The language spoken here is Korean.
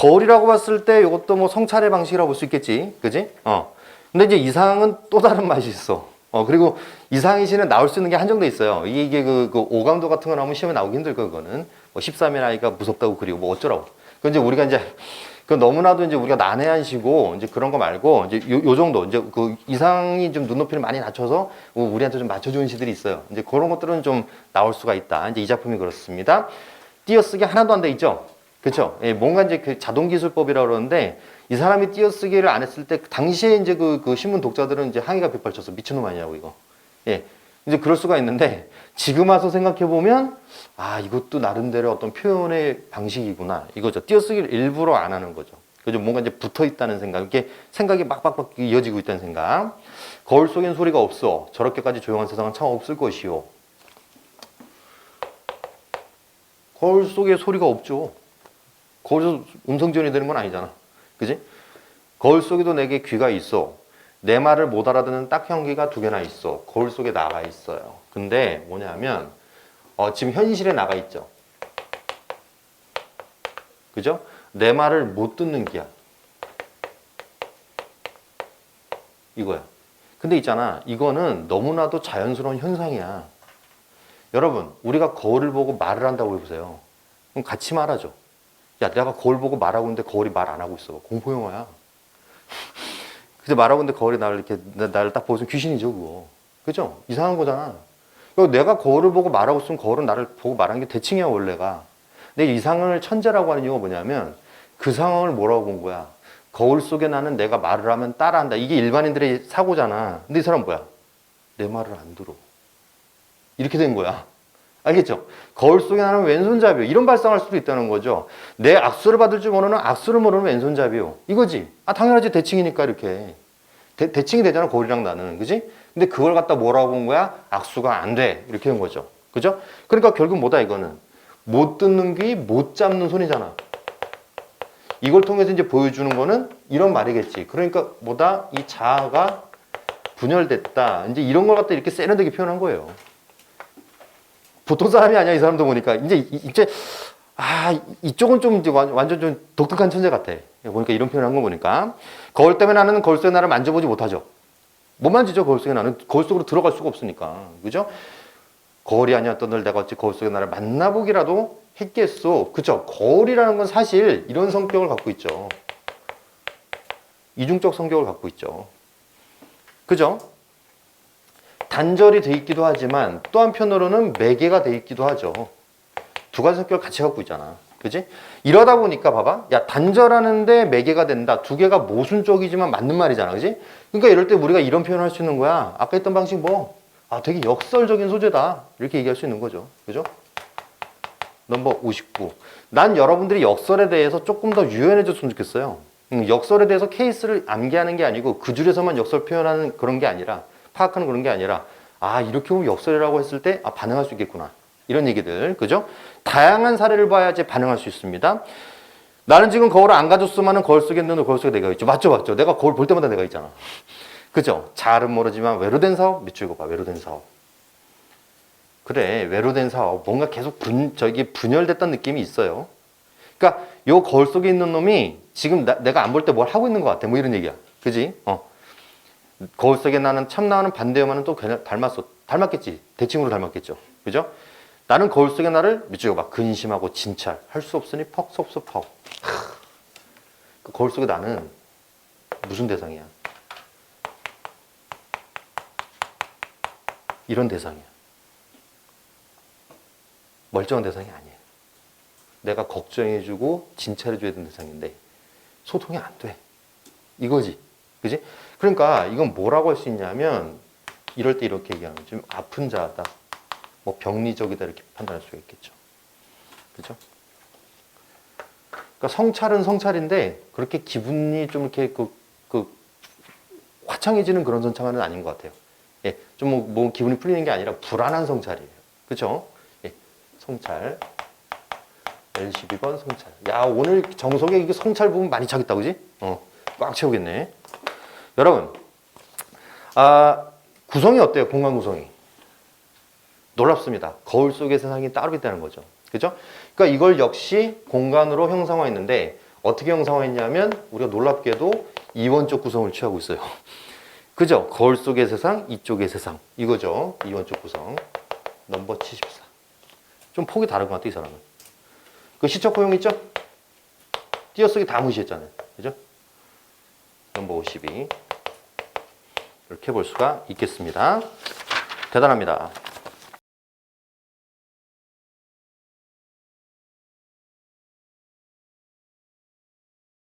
거울이라고 봤을 때 이것도 뭐 성찰의 방식이라고 볼 수 있겠지. 그지? 어. 근데 이제 이상은 또 다른 맛이 있어. 어, 그리고 이상이시는 나올 수 있는 게 한정돼 있어요. 이게, 이게 그, 그 오감도 같은 거 나오면 시험에 나오기 힘들 거, 그거는. 뭐 13일 아이가 무섭다고 그리고 뭐 어쩌라고. 그 이제 우리가 이제 그 너무나도 이제 우리가 난해하시고 이제 그런 거 말고 이제 요, 요 정도 이제 그 이상이 좀 눈높이를 많이 낮춰서 우리한테 좀 맞춰주는 시들이 있어요. 이제 그런 것들은 좀 나올 수가 있다. 이제 이 작품이 그렇습니다. 띄어쓰기 하나도 안 돼 있죠. 그렇죠. 예, 뭔가 이제 그 자동 기술법이라 고 그러는데 이 사람이 띄어쓰기를 안 했을 때 당시에 이제 그, 그 신문 독자들은 이제 항의가 빗발쳐서 미친놈 아니냐고 이거. 예. 이제 그럴 수가 있는데 지금 와서 생각해 보면 아 이것도 나름대로 어떤 표현의 방식이구나 이거죠. 띄어쓰기를 일부러 안 하는 거죠. 그죠? 뭔가 이제 붙어 있다는 생각, 이렇게 생각이 막막막 이어지고 있다는 생각. 거울 속엔 소리가 없어. 저렇게까지 조용한 세상은 참 없을 것이요. 거울 속에 소리가 없죠. 거울에서 음성 지원이 되는 건 아니잖아. 그지? 거울 속에도 내게 귀가 있어. 내 말을 못 알아듣는 딱형기가 두 개나 있어. 거울 속에 나가 있어요. 근데 뭐냐면 어, 지금 현실에 나가 있죠. 그죠? 내 말을 못 듣는 기야. 이거야. 근데 있잖아. 이거는 너무나도 자연스러운 현상이야. 여러분, 우리가 거울을 보고 말을 한다고 해보세요. 그럼 같이 말하죠. 야, 내가 거울 보고 말하고 있는데 거울이 말 안 하고 있어. 공포 영화야. 근데 말하고 있는데 거울이 나를 이렇게 나- 나를 딱 보면 귀신이죠, 그거. 그죠? 이상한 거잖아. 내가 거울을 보고 말하고 있으면 거울은 나를 보고 말하는 게 대칭이야, 원래가. 근데 이 상황을 천재라고 하는 이유가 뭐냐면 그 상황을 뭐라고 본 거야? 거울 속에 나는 내가 말을 하면 따라한다. 이게 일반인들의 사고잖아. 근데 이 사람 뭐야? 내 말을 안 들어. 이렇게 된 거야. 알겠죠? 거울 속에 나는 왼손잡이요. 이런 발상할 수도 있다는 거죠. 내 악수를 받을 줄 모르는 악수를 모르는 왼손잡이요. 이거지. 아, 당연하지. 대칭이니까 이렇게. 대, 대칭이 되잖아. 거울이랑 나는. 그지? 근데 그걸 갖다 뭐라고 본 거야? 악수가 안 돼. 이렇게 된 거죠. 그죠? 그러니까 결국 뭐다 이거는. 못 듣는 귀, 못 잡는 손이잖아. 이걸 통해서 이제 보여주는 거는 이런 말이겠지. 그러니까 뭐다? 이 자아가 분열됐다. 이제 이런 걸 갖다 이렇게 세련되게 표현한 거예요. 보통 사람이 아니야 이 사람도 보니까. 이제 이- 이제 아 이쪽은 좀 이제 완- 완전 좀 독특한 천재 같아. 보니까 이런 표현한 거 보니까. 거울 때문에 나는 거울 속의 나를 만져보지 못하죠. 못 만지죠 거울 속에 나는. 거울 속으로 들어갈 수가 없으니까. 그죠? 거울이 아니었던 널 내가 어찌 거울 속의 나를 만나보기라도 했겠소. 그죠 거울이라는 건 사실 이런 성격을 갖고 있죠. 이중적 성격을 갖고 있죠. 그죠 단절이 돼 있기도 하지만 또 한편으로는 매개가 돼 있기도 하죠. 두 가지 성격을 같이 갖고 있잖아. 그지? 이러다 보니까 봐봐. 야, 단절하는데 매개가 된다. 두 개가 모순적이지만 맞는 말이잖아. 그지? 그러니까 이럴 때 우리가 이런 표현을 할 수 있는 거야. 아까 했던 방식 뭐? 아, 되게 역설적인 소재다. 이렇게 얘기할 수 있는 거죠. 그죠? 넘버 59. 난 여러분들이 역설에 대해서 조금 더 유연해졌으면 좋겠어요. 음, 역설에 대해서 케이스를 암기하는 게 아니고 그 줄에서만 역설 표현하는 그런 게 아니라 파악하는 그런 게 아니라 아 이렇게 보면 역설이라고 했을 때 아, 반응할 수 있겠구나 이런 얘기들 그죠? 다양한 사례를 봐야지 반응할 수 있습니다. 나는 지금 거울을 안 가졌으면은 거울 속에 있는 거울 속에 내가 있죠. 맞죠, 맞죠. 내가 거울 볼 때마다 내가 있잖아. 그죠? 잘은 모르지만 외로된 사업 밑줄 그어봐. 외로된 사업. 그래 외로된 사업 뭔가 계속 분 저기 분열됐다는 느낌이 있어요. 그러니까 요 거울 속에 있는 놈이 지금 나- 내가 안 볼 때 뭘 하고 있는 것 같아. 뭐 이런 얘기야. 그지? 어. 거울 속에 나는 참 나는 반대여만은 또 닮았어. 닮았겠지. 대칭으로 닮았겠죠. 그죠? 나는 거울 속의 나를 밑줄 봐. 근심하고 진찰. 할 수 없으니 퍽 섭섭하고. 하. 그 거울 속에 나는 무슨 대상이야? 이런 대상이야. 멀쩡한 대상이 아니에요. 내가 걱정해주고 진찰해줘야 되는 대상인데 소통이 안 돼. 이거지. 그지? 그러니까 이건 뭐라고 할 수 있냐면 이럴 때 이렇게 얘기하면 좀 아픈 자다. 뭐 병리적이다 이렇게 판단할 수가 있겠죠. 그죠? 그러니까 성찰은 성찰인데 그렇게 기분이 좀 이렇게 그, 그 화창해지는 그런 성찰은 아닌 것 같아요. 예, 좀 뭐, 뭐 기분이 풀리는 게 아니라 불안한 성찰이에요. 그죠? 예, 성찰. L12번 성찰. 야, 오늘 정석에 이게 성찰 부분 많이 차겠다, 그지? 어, 꽉 채우겠네. 여러분, 아, 구성이 어때요? 공간 구성이. 놀랍습니다. 거울 속의 세상이 따로 있다는 거죠. 그죠? 그러니까 이걸 역시 공간으로 형상화했는데 어떻게 형성했냐면 우리가 놀랍게도 이원적 구성을 취하고 있어요. 그죠? 거울 속의 세상, 이쪽의 세상. 이거죠. 이원적 구성. 넘버 74. 좀 폭이 다른 것 같아, 이 사람은. 그 시적 포용 있죠? 띄어쓰기 다 무시했잖아요. 그죠? 넘버 52. 이렇게 볼 수가 있겠습니다. 대단합니다.